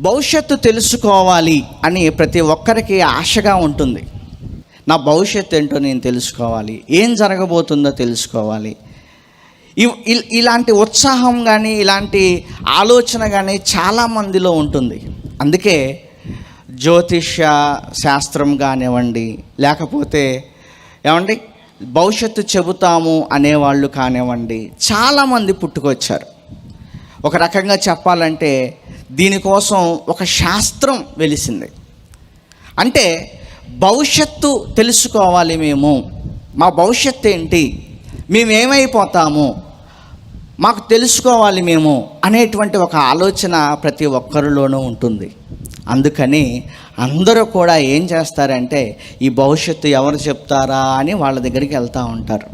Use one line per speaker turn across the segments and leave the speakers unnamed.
భవిష్యత్తు తెలుసుకోవాలి అని ప్రతి ఒక్కరికి ఆశగా ఉంటుంది. నా భవిష్యత్తు ఏంటో నేను తెలుసుకోవాలి. ఏం జరగబోతుందో తెలుసుకోవాలి. ఇ- ఇలాంటి ఉత్సాహం కానీ ఇలాంటి ఆలోచన కానీ చాలామందిలో ఉంటుంది. అందుకే జ్యోతిష్య శాస్త్రం కానివ్వండి లేకపోతే ఏమండి భవిష్యత్తు చెబుతాము అనేవాళ్ళు కానివ్వండి చాలామంది పుట్టుకొచ్చారు. ఒక రకంగా చెప్పాలంటే దీనికోసం ఒక శాస్త్రం వెలిసింది. అంటే భవిష్యత్తు తెలుసుకోవాలి మేము. మా భవిష్యత్తు ఏంటి? మేము ఏమైపోతాము మాకు తెలుసుకోవాలి మేము అనేటువంటి ఒక ఆలోచన ప్రతి ఒక్కరిలోనూ ఉంటుంది. అందుకని అందరూ కూడా ఏం చేస్తారంటే ఈ భవిష్యత్తు ఎవరు చెప్తారా అని వాళ్ళ దగ్గరికి వెళ్తూ ఉంటారు.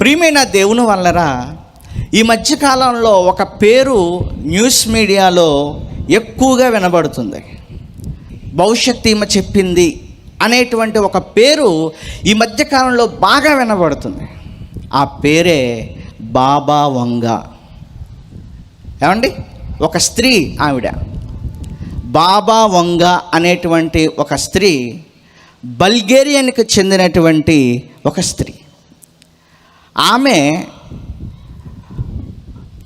ప్రియమైన దేవుని వల్లరా ఈ మధ్యకాలంలో ఒక పేరు న్యూస్ మీడియాలో ఎక్కువగా వినబడుతుంది. భవిష్యత్ ఈమె చెప్పింది అనేటువంటి ఒక పేరు ఈ మధ్యకాలంలో బాగా వినబడుతుంది. ఆ పేరే బాబా వంగ. ఏమండి? ఒక స్త్రీ ఆవిడ. బాబా వంగ అనేటువంటి ఒక స్త్రీ బల్గేరియన్కి చెందినటువంటి ఒక స్త్రీ. ఆమె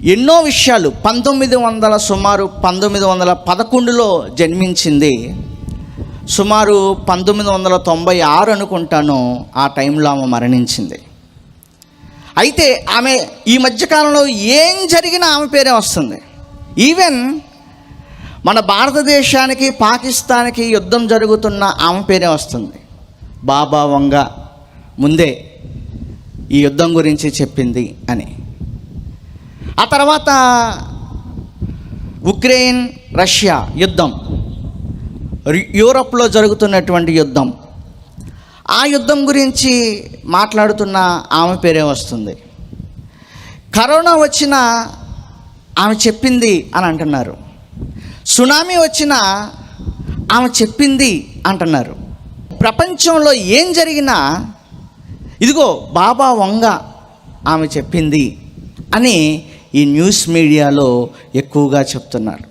ఎన్నో విషయాలు. పంతొమ్మిది వందల సుమారు పంతొమ్మిది వందల పదకొండులో జన్మించింది. సుమారు పంతొమ్మిది వందల తొంభై ఆరు అనుకుంటాను ఆ టైంలో ఆమె మరణించింది. అయితే ఆమె ఈ మధ్యకాలంలో ఏం జరిగినా ఆమె పేరే వస్తుంది. ఈవెన్ మన భారతదేశానికి పాకిస్తాన్కి యుద్ధం జరుగుతున్న ఆమె పేరే వస్తుంది. బాబా వంగ ముందే ఈ యుద్ధం గురించి చెప్పింది అని. ఆ తర్వాత ఉక్రెయిన్ రష్యా యుద్ధం. యూరప్లో జరుగుతున్నటువంటి యుద్ధం. ఆ యుద్ధం గురించి మాట్లాడుతున్న ఆమె పేరే వస్తుంది. కరోనా వచ్చిన ఆమె చెప్పింది అని అంటున్నారు. సునామీ వచ్చిన ఆమె చెప్పింది అంటున్నారు. ప్రపంచంలో ఏం జరిగినా ఇదిగో బాబా వంగ ఆమె చెప్పింది అని ఈ న్యూస్ మీడియాలో ఎక్కువగా చెప్తున్నారు.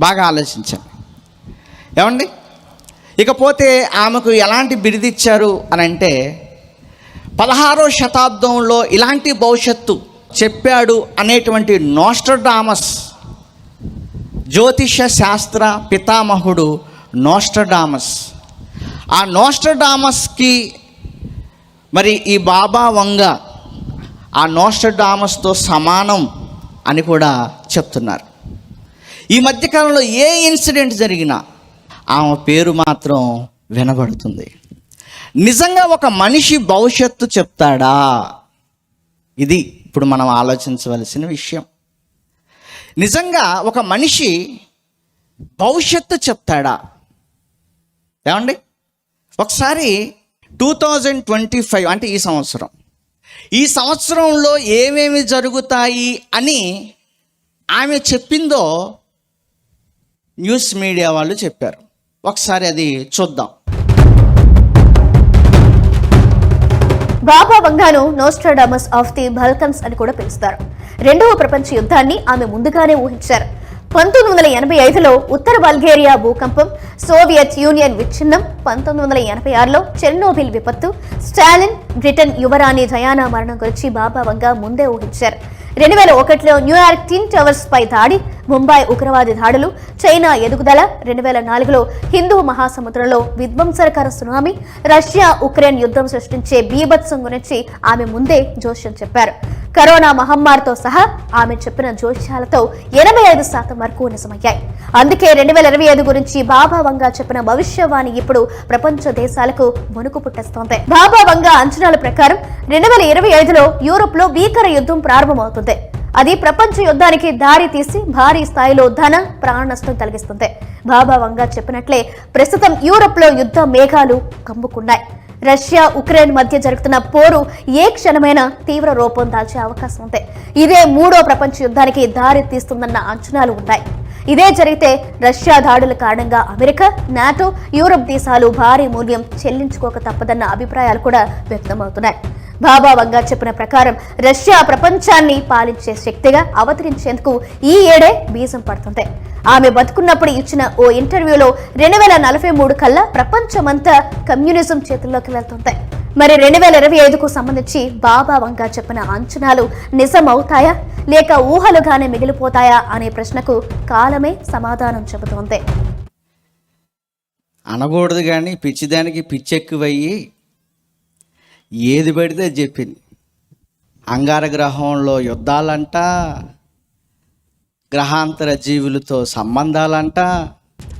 బాగా ఆలోచించండి. ఏమండి? ఇకపోతే ఆమెకు ఎలాంటి బిరుదిచ్చారు అని అంటే పదహారో శతాబ్దంలో ఇలాంటి భవిష్యత్తు చెప్పాడు అనేటువంటి నోస్ట్రడామస్ జ్యోతిష శాస్త్ర పితామహుడు నోస్ట్రడామస్. ఆ నోస్ట్రడామస్కి మరి ఈ బాబా వంగ ఆ నోస్ట్రడామస్తో సమానం అని కూడా చెప్తున్నారు. ఈ మధ్యకాలంలో ఏ ఇన్సిడెంట్ జరిగినా ఆమె పేరు మాత్రం వినబడుతుంది. నిజంగా ఒక మనిషి భవిష్యత్తు చెప్తాడా? ఇది ఇప్పుడు మనం ఆలోచించవలసిన విషయం. నిజంగా ఒక మనిషి భవిష్యత్తు చెప్తాడా? ఏమండి? ఒకసారి టూ థౌజండ్ ట్వంటీ ఫైవ్ అంటే ఈ సంవత్సరం. ఈ సంవత్సరంలో ఏమేమి జరుగుతాయి అని ఆమె చెప్పిందో న్యూస్ మీడియా వాళ్ళు చెప్పారు. ఒకసారి అది చూద్దాం.
బాబా వంగాను నోస్ట్రాడమస్ ఆఫ్ ది బల్కన్స్ అని కూడా పిలుస్తారు. రెండవ ప్రపంచ యుద్ధాన్ని ఆమె ముందుగానే ఊహించారు. పంతొమ్మిది వందల ఎనభై ఐదులో ఉత్తర బల్గేరియా భూకంపం సోవియట్ యూనియన్ విచ్ఛిన్నం పంతొమ్మిది వందల ఎనభై ఆరులో చెర్నోబిల్ విపత్తు స్టాలిన్ బ్రిటన్ యువరాణి జయానా మరణం గురించి బాబావంగా ముందే ఊహించారు. రెండు వేల ఒకటిలో న్యూయార్క్ టిన్ టవర్స్ పై దాడి ముంబై ఉగ్రవాది దాడులు చైనా ఎదుగుదల రెండు వేల నాలుగులో హిందూ మహాసముద్రంలో విధ్వంసకర సునామీ రష్యా ఉక్రెయిన్ యుద్ధం సృష్టించే బీభత్సం గురించి ఆమె ముందే జోష్యం చెప్పారు. కరోనా మహమ్మారితో సహా ఆమె చెప్పిన జోష్యాలతో ఎనభై ఐదు శాతం వరకు నిజమయ్యాయి. అందుకే రెండు వేల ఇరవై ఐదు గురించి బాబా వంగా చెప్పిన భవిష్యవాణి ఇప్పుడు ప్రపంచ దేశాలకు వణుకు పుట్టిస్తోంది. బాబా వంగా అంచనాల ప్రకారం రెండు వేల ఇరవై ఐదులో యూరోప్లో భీకర యుద్ధం ప్రారంభమవుతుంది. అది ప్రపంచ యుద్ధానికి దారి తీసి భారీ స్థాయిలో ధన ప్రాణ నష్టం కలిగిస్తుంది. భాభావంగా చెప్పినట్లే ప్రస్తుతం యూరప్లో యుద్ధ మేఘాలు కమ్ముకున్నాయి. రష్యా ఉక్రెయిన్ మధ్య జరుగుతున్న పోరు ఏ క్షణమైనా తీవ్ర రూపం దాల్చే అవకాశం ఉంది. ఇదే మూడో ప్రపంచ యుద్ధానికి దారి తీస్తుందన్న అంచనాలు ఉన్నాయి. ఇదే జరిగితే రష్యా దాడుల కారణంగా అమెరికా నాటో యూరప్ దేశాలు భారీ మూల్యం చెల్లించుకోక తప్పదన్న అభిప్రాయాలు కూడా వ్యక్తమవుతున్నాయి. బాబా వంగా చెప్పిన ప్రకారం రష్యా ప్రపంచాన్ని పాలించే శక్తిగా అవతరించేందుకు ఈ ఏడే బీజం పడుతుంది. ఆమె బతుకున్నప్పుడు ఇచ్చిన ఓ ఇంటర్వ్యూలో రెండు వేల నలభై మూడు కల్లా ప్రపంచమంతా కమ్యూనిజం చేతుల్లోకి వెళ్తుంది. మరి రెండు వేల ఇరవై ఐదుకు సంబంధించి బాబా వంగా చెప్పిన అంచనాలు నిజం అవుతాయా లేక ఊహలుగానే మిగిలిపోతాయా అనే ప్రశ్నకు కాలమే సమాధానం చెబుతోంది.
అనకూడదు కానీ పిచ్చిదానికి పిచ్చెక్కువయ్యి ఏది పెడితే చెప్పింది. అంగార గ్రహంలో యుద్ధాలంట గ్రహాంతర జీవులతో సంబంధాలంట.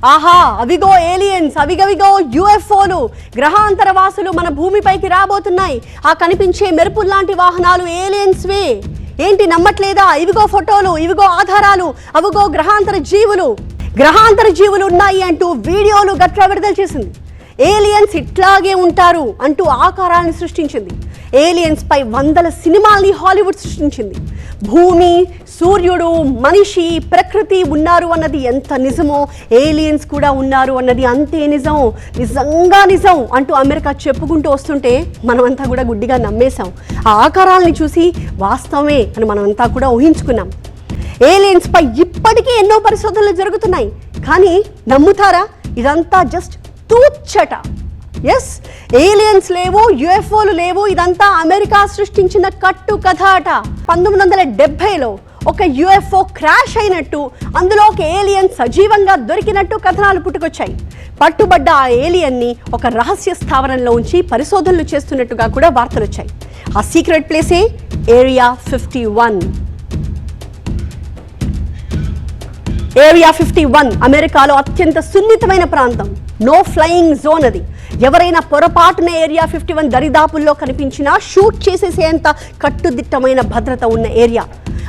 ఆహా అవిగో ఏలియన్స్ అవిగవిగో యుఎఫ్ఓలు గ్రహాంతర వాసులు మన భూమిపైకి రాబోతున్నాయి. ఆ కనిపించే మెరుపుల్లాంటి వాహనాలు ఏలియన్స్వే ఏంటి నమ్మట్లేదా? ఇవిగో ఫోటోలు ఇవిగో ఆధారాలు అవిగో గ్రహాంతర జీవులు. గ్రహాంతర జీవులు ఉన్నాయి అంటూ వీడియోలు గట్రా విడుదల చేసింది. ఏలియన్స్ ఇట్లాగే ఉంటారు అంటూ ఆకారాన్ని సృష్టించింది. ఏలియన్స్పై వందల సినిమాల్ని హాలీవుడ్ సృష్టించింది. భూమి సూర్యుడు మనిషి ప్రకృతి ఉన్నారు అన్నది ఎంత నిజమో ఏలియన్స్ కూడా ఉన్నారు అన్నది అంతే నిజం నిజంగా నిజం అంటూ అమెరికా చెప్పుకుంటూ వస్తుంటే మనమంతా కూడా గుడ్డిగా నమ్మేశాం. ఆ ఆకారాలని చూసి వాస్తవమే అని మనమంతా కూడా ఊహించుకున్నాం. ఏలియన్స్పై ఇప్పటికీ ఎన్నో పరిశోధనలు జరుగుతున్నాయి. కానీ నమ్ముతారా? ఇదంతా జస్ట్ తూచ్చట ఎస్ ఏలియన్స్ లేవు యుఎఫ్ఓలు లేవు ఇదంతా అమెరికా సృష్టించిన కట్టు కథ అట పంతొమ్మిది వందల డెబ్బైలో ఒక యుఎఫ్ఓ క్రాష్ అయినట్టు అందులో ఒక ఏలియన్ సజీవంగా దొరికినట్టు కథనాలు పుట్టుకొచ్చాయి. పట్టుబడ్డ ఆ ఏలియన్ని ఒక రహస్య స్థావరంలో ఉంచి పరిశోధనలు చేస్తున్నట్టుగా కూడా వార్తలు వచ్చాయి. ఆ secret ప్లేసే area fifty one area fifty one అమెరికాలో అత్యంత సున్నితమైన ప్రాంతం. నో ఫ్లయింగ్ జోన్ అది. ఎవరైనా పొరపాటున ఏరియా ఫిఫ్టీ వన్ దరిదాపుల్లో కనిపించినా షూట్ చేసేసేంత కట్టుదిట్టమైన భద్రత ఉన్న ఏరియా.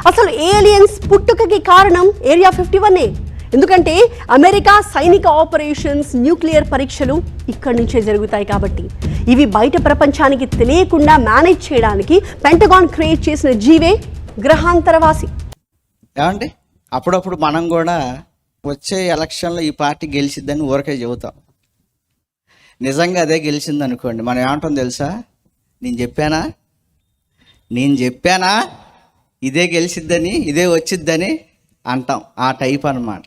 అసలు ఏలియన్స్ పుట్టుకకి కారణం ఏరియా ఫిఫ్టీ వన్నే ఎందుకంటే అమెరికా సైనిక ఆపరేషన్స్ న్యూక్లియర్ పరీక్షలు ఇక్కడి నుంచే జరుగుతాయి కాబట్టి. ఇవి బయట ప్రపంచానికి తెలియకుండా మేనేజ్ చేయడానికి పెంటగాన్ క్రియేట్ చేసిన జీవే గ్రహాంతరవాసి.
ఏమండి? అప్పుడప్పుడు మనం కూడా వచ్చే ఎలక్షన్లో ఈ పార్టీ గెలిచిద్దని ఊరకే చెబుతాం. నిజంగా అదే గెలిచింది అనుకోండి మనం ఏమంటాం తెలుసా? నేను చెప్పానా? నేను చెప్పానా? ఇదే గెలిచిద్దని ఇదే వచ్చిద్దని అంటాం. ఆ టైప్ అన్నమాట.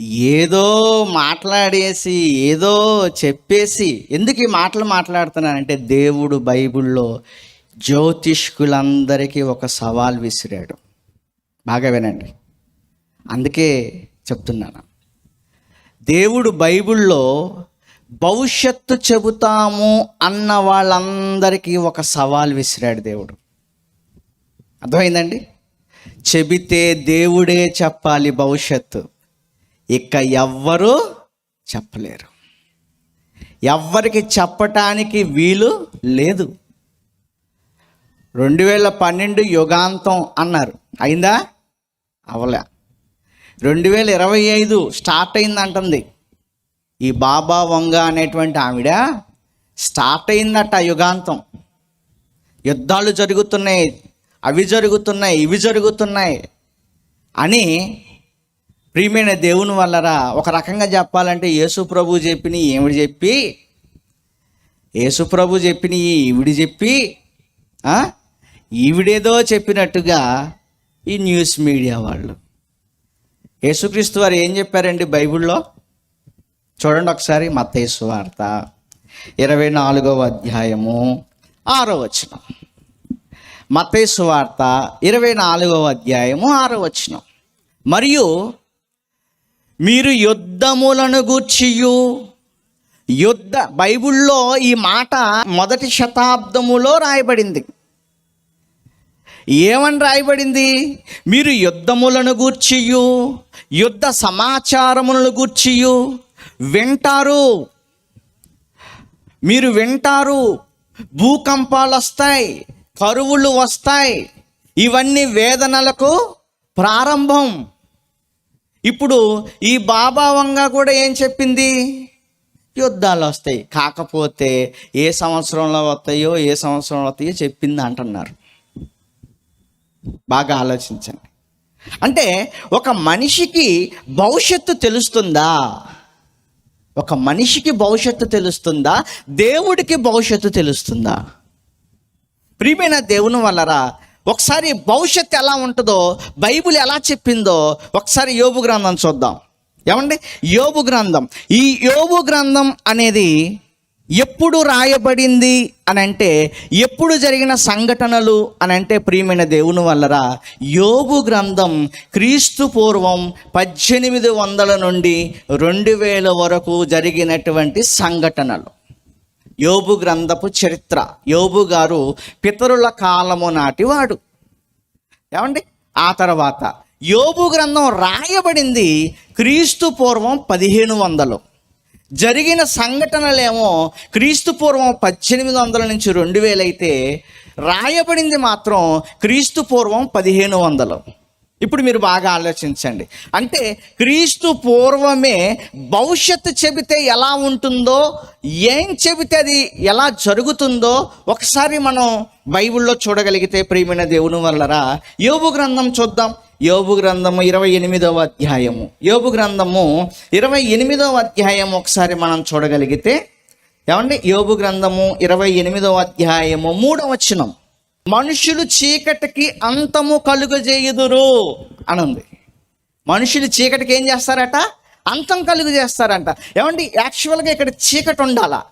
ఏదో మాట్లాడేసి ఏదో చెప్పేసి ఎందుకు ఈ మాటలు మాట్లాడుతున్నానంటే దేవుడు బైబిల్లో జ్యోతిష్కులందరికీ ఒక సవాల్ విసిరాడు. బాగా వినండి. అందుకే చెప్తున్నాను. దేవుడు బైబిల్లో భవిష్యత్తు చెబుతాము అన్న వాళ్ళందరికీ ఒక సవాల్ విసిరాడు దేవుడు. అర్థమైందండి? చెబితే దేవుడే చెప్పాలి భవిష్యత్తు. ఇక ఎవ్వరూ చెప్పలేరు. ఎవ్వరికి చెప్పటానికి వీలు లేదు. రెండు వేల పన్నెండు యుగాంతం అన్నారు. అయిందా? అవలే. రెండు వేల ఇరవై ఐదు స్టార్ట్ అయిందంటుంది. ఈ బాబా వంగ అనేటువంటి ఆవిడ స్టార్ట్ అయిందట యుగాంతం. యుద్ధాలు జరుగుతున్నాయి అవి జరుగుతున్నాయి ఇవి జరుగుతున్నాయి అని ప్రియమైన దేవుని వల్లరా ఒక రకంగా చెప్పాలంటే యేసు ప్రభు చెప్పిన ఏమిడి చెప్పి యేసు ప్రభు చెప్పిన ఈవిడి చెప్పి ఈవిడేదో చెప్పినట్టుగా ఈ న్యూస్ మీడియా వాళ్ళు యేసుక్రీస్తు వారు ఏం చెప్పారండి బైబిల్లో? చూడండి ఒకసారి మత్తేసు వార్త. ఇరవై నాలుగవ అధ్యాయము ఆరో వచనం. మతేసు వార్త ఇరవై నాలుగవ అధ్యాయము ఆరో వచనం. మరియు మీరు యుద్ధములను గూర్చియు. యుద్ధ బైబిల్లో ఈ మాట మొదటి శతాబ్దములో రాయబడింది. ఏమని రాయబడింది? మీరు యుద్ధములను గూర్చియు. యుద్ధ సమాచారములను గూర్చియు. వింటారు. మీరు వింటారు. భూకంపాలు వస్తాయి. కరువులు వస్తాయి. ఇవన్నీ వేదనలకు ప్రారంభం. ఇప్పుడు ఈ బాబావంగా కూడా ఏం చెప్పింది? యుద్ధాలు వస్తాయి. కాకపోతే ఏ సంవత్సరంలో వస్తాయో ఏ సంవత్సరంలో వస్తాయో చెప్పింది అంటున్నారు. బాగా ఆలోచించండి. అంటే ఒక మనిషికి భవిష్యత్తు తెలుస్తుందా? ఒక మనిషికి భవిష్యత్తు తెలుస్తుందా? దేవుడికి భవిష్యత్తు తెలుస్తుందా? ప్రియమైన దేవుని వల్లరా ఒకసారి భవిష్యత్తు ఎలా ఉంటుందో బైబిల్ ఎలా చెప్పిందో ఒకసారి యోబు గ్రంథం చూద్దాం. ఏమండి? యోబు గ్రంథం. ఈ యోబు గ్రంథం అనేది ఎప్పుడు రాయబడింది అని అంటే ఎప్పుడు జరిగిన సంఘటనలు అని అంటే ప్రియమైన దేవుని వల్లరా యోగు గ్రంథం క్రీస్తు పూర్వం పద్దెనిమిది వందల నుండి రెండు వేల వరకు జరిగినటువంటి సంఘటనలు. యోబు గ్రంథపు చరిత్ర. యోబు గారు పితరుల కాలము నాటివాడు ఏమండి? ఆ తర్వాత యోబు గ్రంథం రాయబడింది క్రీస్తు పూర్వం పదిహేను వందలు. జరిగిన సంఘటనలేమో క్రీస్తు పూర్వం పద్దెనిమిది వందల నుంచి రెండు వేలైతే రాయబడింది మాత్రం క్రీస్తు పూర్వం పదిహేను వందలు. ఇప్పుడు మీరు బాగా ఆలోచించండి. అంటే క్రీస్తు పూర్వమే భవిష్యత్తు చెబితే ఎలా ఉంటుందో ఏం చెబితే అది ఎలా జరుగుతుందో ఒకసారి మనం బైబిల్లో చూడగలిగితే ప్రియమైన దేవుని వల్లరా యోగు గ్రంథం చూద్దాం. యోబు గ్రంథము ఇరవై ఎనిమిదవ అధ్యాయము. యోబు గ్రంథము ఇరవై ఎనిమిదవ అధ్యాయం ఒకసారి మనం చూడగలిగితే ఏమండి? యోబు గ్రంథము ఇరవై ఎనిమిదవ అధ్యాయము మూడవ వచనం. మనుషులు చీకటికి అంతము కలుగజేయుదురు అని ఉంది మనుషులు చీకటికి ఏం చేస్తారట? అంతం కలుగు చేస్తారంట ఏమండి? యాక్చువల్గా ఇక్కడ చీకటి ఉండాలా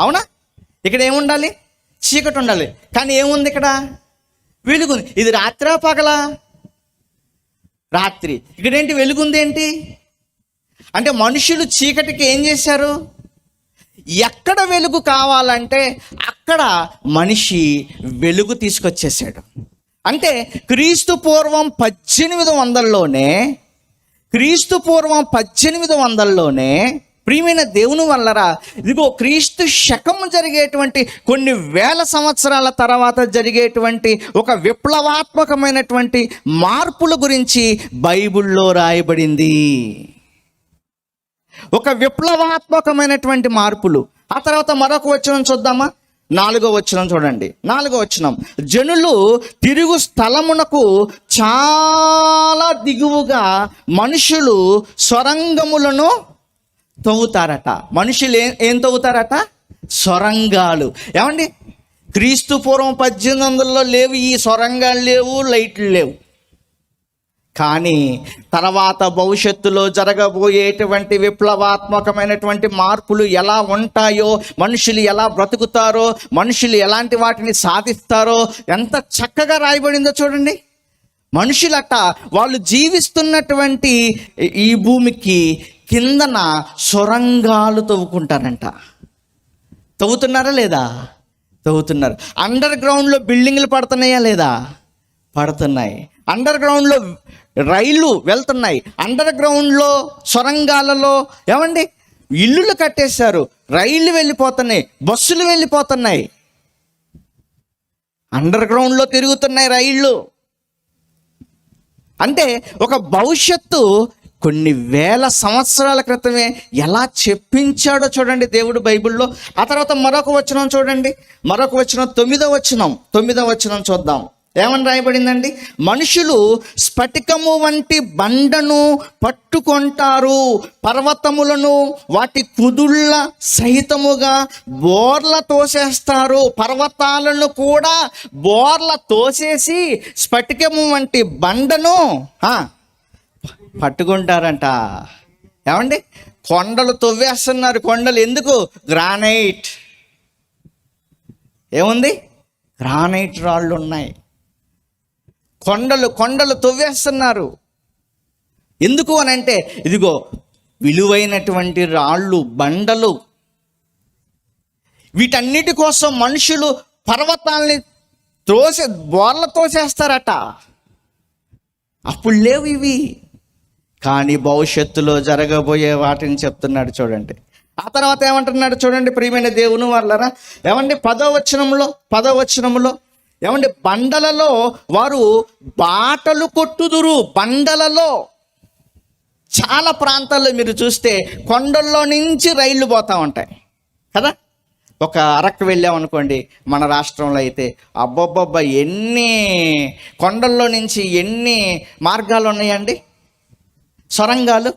అవునా? ఇక్కడ ఏముండాలి? చీకటి ఉండాలి కానీ ఏముంది ఇక్కడ? వెలుగుంది ఇది రాత్రా పగలా? రాత్రి. ఇక్కడేంటి వెలుగుంది ఏంటి అంటే మనుషులు చీకటికి ఏం చేశారు? ఎక్కడ వెలుగు కావాలంటే అక్కడ మనిషి వెలుగు తీసుకొచ్చేసాడు అంటే క్రీస్తు పూర్వం పద్దెనిమిది వందల్లోనే క్రీస్తు పూర్వం పద్దెనిమిది వందల్లోనే ప్రియమైన దేవుని వల్లరా ఇదిగో క్రీస్తు శకము జరిగేటువంటి కొన్ని వేల సంవత్సరాల తర్వాత జరిగేటువంటి ఒక విప్లవాత్మకమైనటువంటి మార్పుల గురించి బైబిల్లో రాయబడింది. ఒక విప్లవాత్మకమైనటువంటి మార్పులు. ఆ తర్వాత మరొక వచనం చూద్దామా? నాలుగో వచనం చూడండి. నాలుగో వచనం. జనులు తిరుగు స్థలమునకు చాలా దిగువగా మనుషులు సొరంగములను తవ్వుతారట. మనుషులు ఏం ఏం తవ్వుతారట? సొరంగాలు. ఏమండి? క్రీస్తు పూర్వం పద్దెనిమిది వందలలో లేవు ఈ సొరంగాలు లేవు లైట్లు లేవు. కానీ తర్వాత భవిష్యత్తులో జరగబోయేటువంటి విప్లవాత్మకమైనటువంటి మార్పులు ఎలా ఉంటాయో మనుషులు ఎలా బ్రతుకుతారో మనుషులు ఎలాంటి వాటిని సాధిస్తారో ఎంత చక్కగా రాయబడిందో చూడండి. మనుషులట వాళ్ళు జీవిస్తున్నటువంటి ఈ భూమికి కిందన సొరంగాలు తవ్వుకుంటారంట. తవ్వుతున్నారా లేదా? తవ్వుతున్నారు. అండర్ గ్రౌండ్లో బిల్డింగ్లు పడుతున్నాయా లేదా? పడుతున్నాయి. అండర్ గ్రౌండ్లో రైళ్ళు వెళ్తున్నాయి. అండర్ గ్రౌండ్లో సొరంగాలలో ఏమండి? ఇల్లులు కట్టేశారు. రైళ్ళు వెళ్ళిపోతున్నాయి. బస్సులు వెళ్ళిపోతున్నాయి. అండర్ గ్రౌండ్లో తిరుగుతున్నాయి రైళ్ళు. అంటే ఒక భవిష్యత్తు కొన్ని వేల సంవత్సరాల క్రితమే ఎలా చెప్పించాడో చూడండి దేవుడు బైబిల్లో. ఆ తర్వాత మరొక వచనం చూడండి. మరొక వచనం తొమ్మిదో వచనం తొమ్మిదో వచనం చూద్దాం. ఏమని రాయబడిందండి? మనుషులు స్ఫటికము వంటి బండను పట్టుకొంటారు. పర్వతములను వాటి కుదుళ్ళ సహితముగా బోర్ల తోసేస్తారు. పర్వతాలను కూడా బోర్ల తోసేసి స్ఫటికము వంటి బండను పట్టుకుంటారంట. ఏమండి? కొండలు తవ్వేస్తున్నారు. కొండలు ఎందుకు? గ్రానైట్. ఏముంది? గ్రానైట్ రాళ్ళు ఉన్నాయి. కొండలు కొండలు తవ్వేస్తున్నారు. ఎందుకు అని అంటే ఇదిగో విలువైనటువంటి రాళ్ళు బండలు. వీటన్నిటి కోసం మనుషులు పర్వతాల్ని తోసే బోర్ల తోసేస్తారట. అప్పుడు లేవు ఇవి. కానీ భవిష్యత్తులో జరగబోయే వాటిని చెప్తున్నాడు చూడండి. ఆ తర్వాత ఏమంటున్నాడు చూడండి ప్రియమైన దేవుని వాళ్ళరా ఏమండి పదవచనంలో పదవచనంలో ఏమండి బండలలో వారు బాటలు కొట్టుదురు బండలలో. చాలా ప్రాంతాల్లో మీరు చూస్తే కొండల్లో నుంచి రైళ్ళు పోతూ ఉంటాయి. కదా? ఒక అరకు వెళ్ళామనుకోండి మన రాష్ట్రంలో అయితే అబ్బబ్బబ్బా ఎన్ని కొండల్లో నుంచి ఎన్ని మార్గాలు ఉన్నాయండి? సొరంగాలు.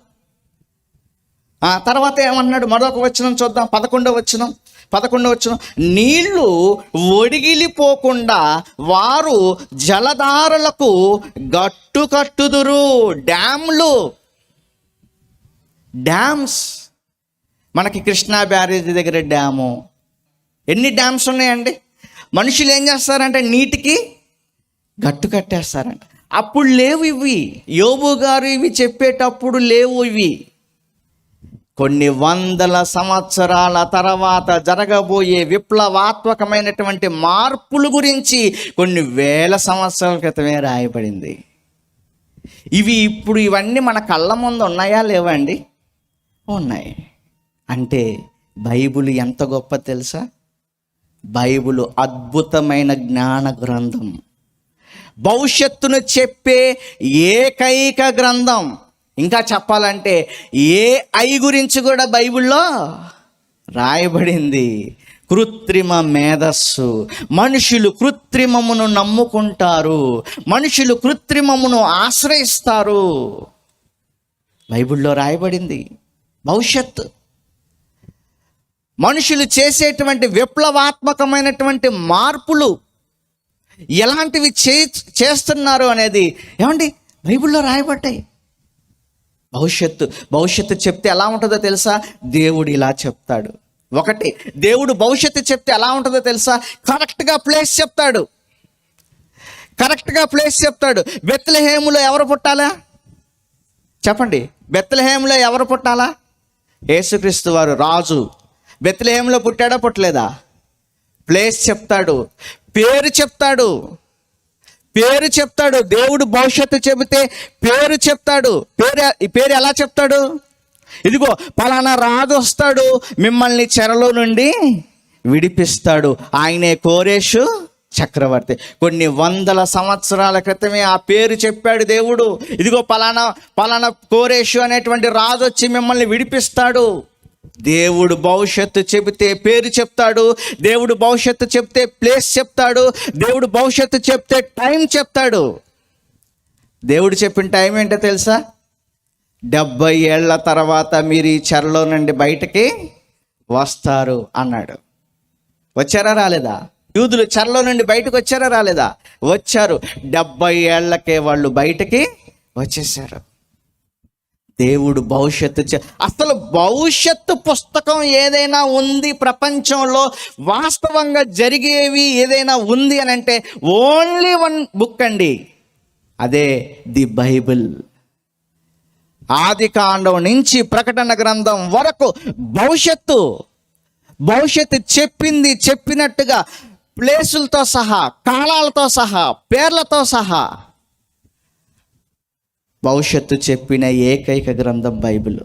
ఆ తర్వాత ఏమన్నాడు మరొక వచనం చూద్దాం. పదకొండవ వచనం. పదకొండవ వచ్చిన నీళ్ళు ఒడిగిలిపోకుండా వారు జలధారలకు గట్టు కట్టుదురు. డ్యామ్లు. డ్యామ్స్. మనకి కృష్ణా బ్యారేజ్ దగ్గర డ్యాము. ఎన్ని డ్యామ్స్ ఉన్నాయండి? మనుషులు ఏం చేస్తారంటే నీటికి గట్టు కట్టేస్తారంట. అప్పుడు లేవు ఇవి. యోబు గారు ఇవి చెప్పేటప్పుడు లేవు ఇవి. కొన్ని వందల సంవత్సరాల తర్వాత జరగబోయే విప్లవాత్మకమైనటువంటి మార్పుల గురించి కొన్ని వేల సంవత్సరాల క్రితమే రాయబడింది. ఇవి ఇప్పుడు ఇవన్నీ మన కళ్ళ ముందు ఉన్నాయా లేవా అండి? ఉన్నాయి. అంటే బైబుల్ ఎంత గొప్ప తెలుసా? బైబుల్ అద్భుతమైన జ్ఞాన గ్రంథం. భవిష్యత్తును చెప్పే ఏకైక గ్రంథం. ఇంకా చెప్పాలంటే ఏ ఐ గురించి కూడా బైబిల్లో రాయబడింది. కృత్రిమ మేధస్సు. మనుషులు కృత్రిమమును నమ్ముకుంటారు. మనుషులు కృత్రిమమును ఆశ్రయిస్తారు. బైబిల్లో రాయబడింది. భవిష్యత్తు. మనుషులు చేసేటువంటి విప్లవాత్మకమైనటువంటి మార్పులు ఎలాంటివి చే చేస్తున్నారు అనేది ఏమండి? బైబిల్లో రాయబడ్డాయి. భవిష్యత్తు భవిష్యత్తు చెప్తే ఎలా ఉంటుందో తెలుసా? దేవుడు ఇలా చెప్తాడు. ఒకటి దేవుడు భవిష్యత్తు చెప్తే ఎలా ఉంటుందో తెలుసా? కరెక్ట్గా ప్లేస్ చెప్తాడు. కరెక్ట్గా ప్లేస్ చెప్తాడు. బెత్తలహేములో ఎవరు పుట్టాలా? చెప్పండి. బెత్తలహేములో ఎవరు పుట్టాలా? యేసుక్రీస్తు వారు రాజు. బెత్తలహేములో పుట్టాడా పుట్టలేదా? ప్లేస్ చెప్తాడు. పేరు చెప్తాడు. పేరు చెప్తాడు. దేవుడు భవిష్యత్తు చెబితే పేరు చెప్తాడు. పేరు ఈ పేరు ఎలా చెప్తాడు? ఇదిగో పలానా రాజు వస్తాడు. మిమ్మల్ని చెరలో నుండి విడిపిస్తాడు. ఆయనే కోరేషు చక్రవర్తి. కొన్ని వందల సంవత్సరాల క్రితమే ఆ పేరు చెప్పాడు దేవుడు. ఇదిగో పలానా పలానా కోరేషు అనేటువంటి రాజు వచ్చి మిమ్మల్ని విడిపిస్తాడు. దేవుడు భవిష్యత్తు చెబితే పేరు చెప్తాడు దేవుడు భవిష్యత్తు చెప్తే ప్లేస్ చెప్తాడు దేవుడు భవిష్యత్తు చెప్తే టైం చెప్తాడు. దేవుడు చెప్పిన టైం ఏంటో తెలుసా? డెబ్బై ఏళ్ళ తర్వాత మీరు ఈ చెరలో నుండి బయటకి వస్తారు అన్నాడు. వచ్చారా రాలేదా? యూదులు చెరలో నుండి బయటకు వచ్చారా రాలేదా? వచ్చారు. డెబ్బై ఏళ్ళకే వాళ్ళు బయటకి వచ్చేసారు దేవుడు భవిష్యత్తు అసలు భవిష్యత్తు పుస్తకం ఏదైనా ఉంది ప్రపంచంలో? వాస్తవంగా జరిగేవి ఏదైనా ఉంది అని అంటే ఓన్లీ వన్ బుక్ అండి. అదే ది బైబిల్. ఆది కాండం నుంచి ప్రకటన గ్రంథం వరకు భవిష్యత్తు భవిష్యత్తు చెప్పింది చెప్పినట్టుగా ప్లేసులతో సహా కాలాలతో సహా పేర్లతో సహా భవిష్యత్తు చెప్పిన ఏకైక గ్రంథం బైబిల్.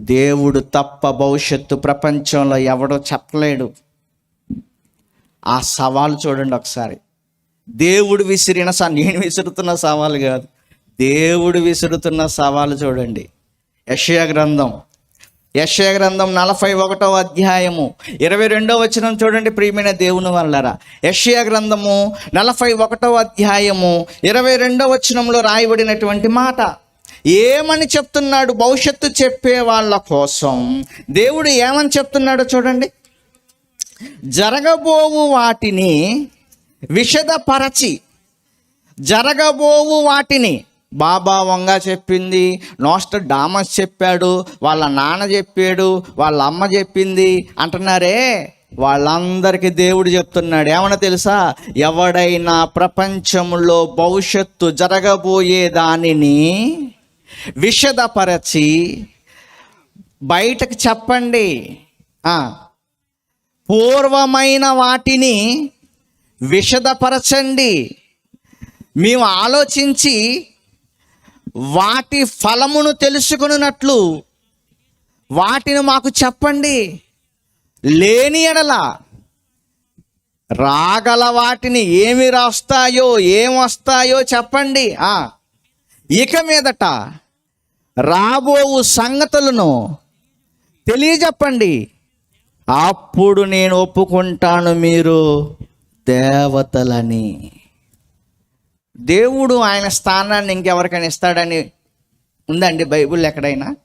దేవుడు తప్ప భవిష్యత్తు ప్రపంచంలో ఎవడో చెప్పలేడు. ఆ సవాలు చూడండి ఒకసారి. దేవుడు విసిరిన స నేను విసురుతున్న సవాలు కాదు. దేవుడు విసురుతున్న సవాలు చూడండి. యషయ గ్రంథం యశయ గ్రంథం నలభై ఒకటో అధ్యాయము. ఇరవై రెండో వచనం చూడండి ప్రియమైన దేవుని వల్లరా. యశయ గ్రంథము నలభై ఒకటో అధ్యాయము ఇరవై రెండో వచనంలో రాయబడినటువంటి మాట. ఏమని చెప్తున్నాడు భవిష్యత్తు చెప్పే వాళ్ళ కోసం? దేవుడు ఏమని చెప్తున్నాడో చూడండి. జరగబోవు వాటిని విషదపరచి జరగబోవు వాటిని బాబా వంగ చెప్పింది నోస్టర్ డామస్ చెప్పాడు వాళ్ళ నాన్న చెప్పాడు వాళ్ళ అమ్మ చెప్పింది. అంటున్నారే వాళ్ళందరికీ దేవుడు చెప్తున్నాడు. ఏమన్నా తెలుసా? ఎవడైనా ప్రపంచంలో భవిష్యత్తు జరగబోయే దానిని విషదపరచి బయటకు చెప్పండి. పూర్వమైన వాటిని విషదపరచండి. మేము ఆలోచించి వాటి ఫలమును తెలుసుకున్నట్లు వాటిని మాకు చెప్పండి. లేని ఎడల రాగల వాటిని ఏమి రాస్తాయో ఏం వస్తాయో చెప్పండి. ఇక మీదట రాబోవు సంగతులను తెలియజెప్పండి. అప్పుడు నేను ఒప్పుకుంటాను మీరు దేవతలని. దేవుడు ఆయన స్థానాన్ని ఇంకెవరికైనా ఇస్తాడని ఉందండి బైబిల్ ఎక్కడైనా?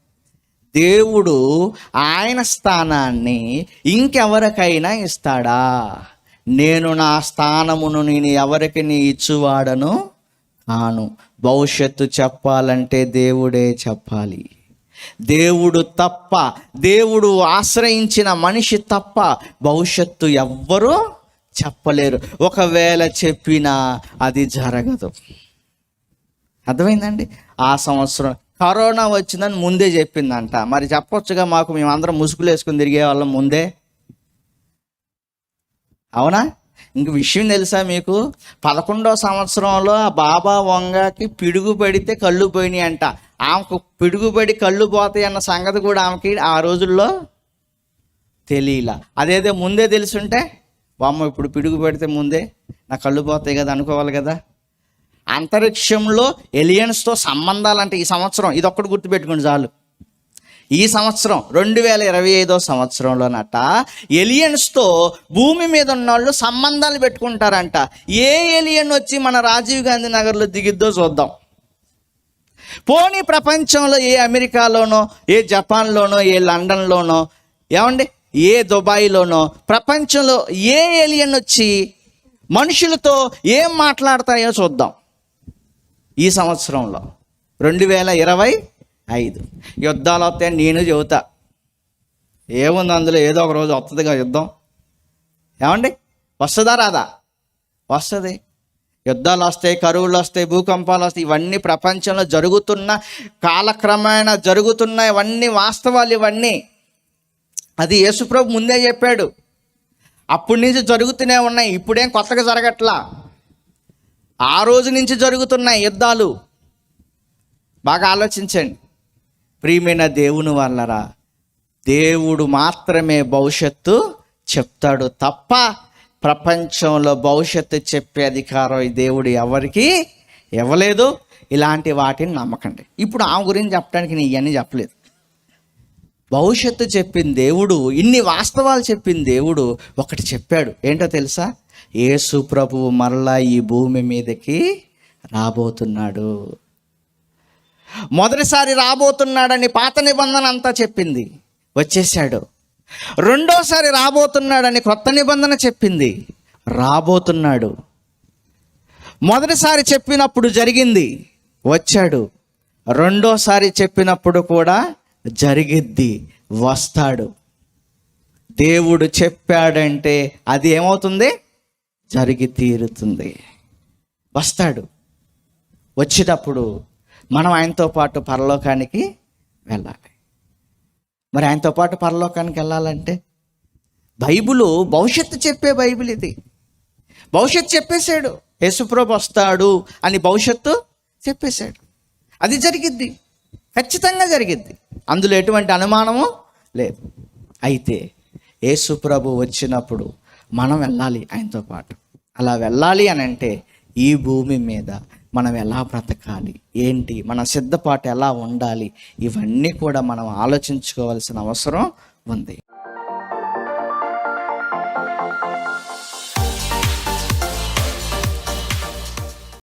దేవుడు ఆయన స్థానాన్ని ఇంకెవరికైనా ఇస్తాడా? నేను నా స్థానమును నేను ఎవరికి నీ ఇచ్చువాడను? కాను భవిష్యత్తు చెప్పాలంటే దేవుడే చెప్పాలి. దేవుడు తప్ప దేవుడు ఆశ్రయించిన మనిషి తప్ప భవిష్యత్తు ఎవ్వరూ చెప్పలేరు. ఒకవేళ చెప్పినా అది జరగదు. అర్థమైందండి? ఆ సంవత్సరం కరోనా వచ్చిందని ముందే చెప్పిందంట. మరి చెప్పొచ్చుగా మాకు మేమందరం ముసుగులు వేసుకుని తిరిగే వాళ్ళం ముందే? అవునా? ఇంక విషయం తెలుసా మీకు? పదకొండవ సంవత్సరంలో ఆ బాబా వంగకి పిడుగు పడితే కళ్ళు పోయినాయి అంట. ఆమెకు పిడుగుపడి కళ్ళు పోతాయి అన్న సంగతి కూడా ఆమెకి ఆ రోజుల్లో తెలియలా. అదేదో ముందే తెలుసుంటే? వామ్మ ఇప్పుడు పిడుగు పెడితే ముందే నా కళ్ళు పోతాయి కదా అనుకోవాలి కదా? అంతరిక్షంలో ఎలియన్స్తో సంబంధాలు అంటే ఈ సంవత్సరం ఇది ఒక్కటి గుర్తుపెట్టుకోండి చాలు. ఈ సంవత్సరం రెండు వేల ఇరవై ఐదో సంవత్సరంలోనట ఎలియన్స్తో భూమి మీద ఉన్న వాళ్ళు సంబంధాలు పెట్టుకుంటారంట. ఏ ఎలియన్ వచ్చి మన రాజీవ్ గాంధీ నగర్లో దిగిద్దో చూద్దాం. పోనీ ప్రపంచంలో ఏ అమెరికాలోనో ఏ జపాన్లోనో ఏ లండన్లోనో ఏమండి? ఏ దుబాయ్లోనో ప్రపంచంలో ఏ ఏలియన్ వచ్చి మనుషులతో ఏం మాట్లాడతాయో చూద్దాం. ఈ సంవత్సరంలో రెండు వేల ఇరవై ఐదు యుద్ధాలు వస్తాయని నేను చెబుతా. ఏముంది అందులో? ఏదో ఒక రోజు వస్తుందిగా యుద్ధం. ఏమండి? వస్తుందా రాదా? వస్తుంది. యుద్ధాలు వస్తాయి కరువులు వస్తాయి భూకంపాలు వస్తాయి. ఇవన్నీ ప్రపంచంలో జరుగుతున్న కాలక్రమేణా జరుగుతున్న ఇవన్నీ వాస్తవాలు ఇవన్నీ. అది యేసుప్రభు ముందే చెప్పాడు. అప్పటి నుంచి జరుగుతూనే ఉన్నాయి. ఇప్పుడేం కొత్తగా జరగట్లా? ఆ రోజు నుంచి జరుగుతున్నాయి యుద్ధాలు. బాగా ఆలోచించండి. ప్రియమైన దేవుని వల్లరా దేవుడు మాత్రమే భవిష్యత్తు చెప్తాడు తప్ప ప్రపంచంలో భవిష్యత్తు చెప్పే అధికారం ఈ దేవుడు ఎవరికి ఇవ్వలేదు. ఇలాంటి వాటిని నమ్మకండి. ఇప్పుడు ఆమె గురించి చెప్పడానికి నేను ఇవన్నీ చెప్పలేదు. భవిష్యత్తు చెప్పిన దేవుడు ఇన్ని వాస్తవాలు చెప్పిన దేవుడు ఒకటి చెప్పాడు. ఏంటో తెలుసా? యేసు ప్రభువు మరలా ఈ భూమి మీదకి రాబోతున్నాడు. మొదటిసారి రాబోతున్నాడని పాత నిబంధన అంతా చెప్పింది. వచ్చేసాడు రెండోసారి రాబోతున్నాడని కొత్త నిబంధన చెప్పింది. రాబోతున్నాడు. మొదటిసారి చెప్పినప్పుడు జరిగింది. వచ్చాడు. రెండోసారి చెప్పినప్పుడు కూడా జరిగిద్ది వస్తాడు. దేవుడు చెప్పాడంటే అది ఏమవుతుంది? జరిగి తీరుతుంది. వస్తాడు. వచ్చేటప్పుడు మనం ఆయనతో పాటు పరలోకానికి వెళ్ళాలి. మరి ఆయనతో పాటు పరలోకానికి వెళ్ళాలంటే బైబిలు భవిష్యత్తు చెప్పే బైబిల్ ఇది. భవిష్యత్తు చెప్పేశాడు. యేసుప్రభు వస్తాడు అని భవిష్యత్తు చెప్పేశాడు. అది జరిగిద్ది. ఖచ్చితంగా జరిగిద్ది. అందులో ఎటువంటి అనుమానము లేదు. అయితే యేసుప్రభు వచ్చినప్పుడు మనం వెళ్ళాలి ఆయనతో పాటు. అలా వెళ్ళాలి అని అంటే ఈ భూమి మీద మనం ఎలా బ్రతకాలి? ఏంటి? మన సిద్ధపాటు ఎలా ఉండాలి? ఇవన్నీ కూడా మనం ఆలోచించుకోవాల్సిన అవసరం ఉంది.